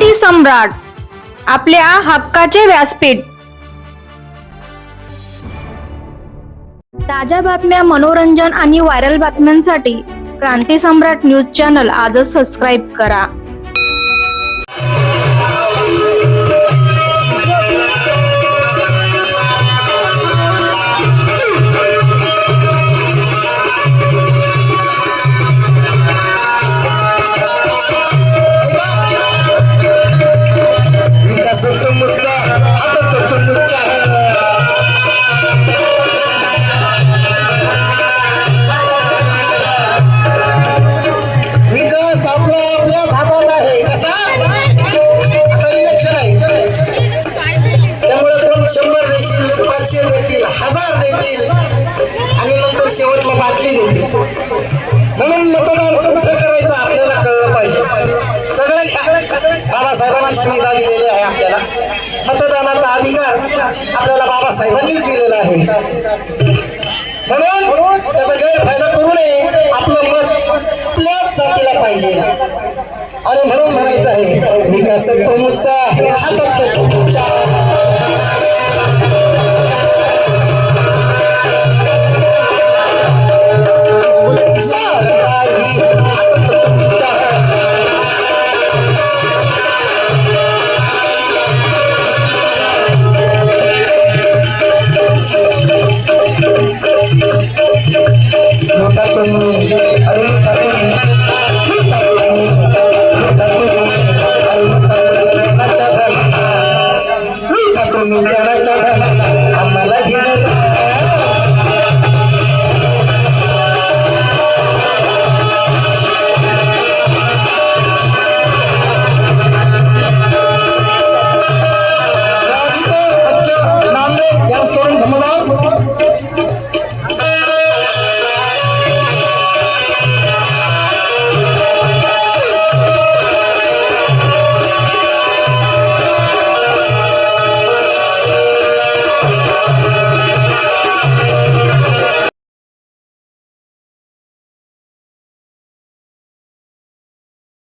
क्रांती सम्राट आपल्या हक्काचे व्यासपीठ. ताज्या बातम्या मनोरंजन आणि व्हायरल बातम्यांसाठी क्रांती सम्राट न्यूज चॅनल आजच सबस्क्राईब करा. शेवटला बाटली देते. म्हणून मतदान कुठं करायचं आपल्याला कळलं पाहिजे. सगळं घ्या. बाबासाहेबांनी सुविधा दिलेली आहे आपल्याला. मतदानाचा अधिकार आपल्याला बाबासाहेबांनीच दिलेला आहे. म्हणून त्याचा गैरफायदा करू नये. आपलं मत आपल्याच जातीला पाहिजे. आणि म्हणून म्हणायचं आहे विकास तुमचा हातात तो তুমি জানা চাঁদা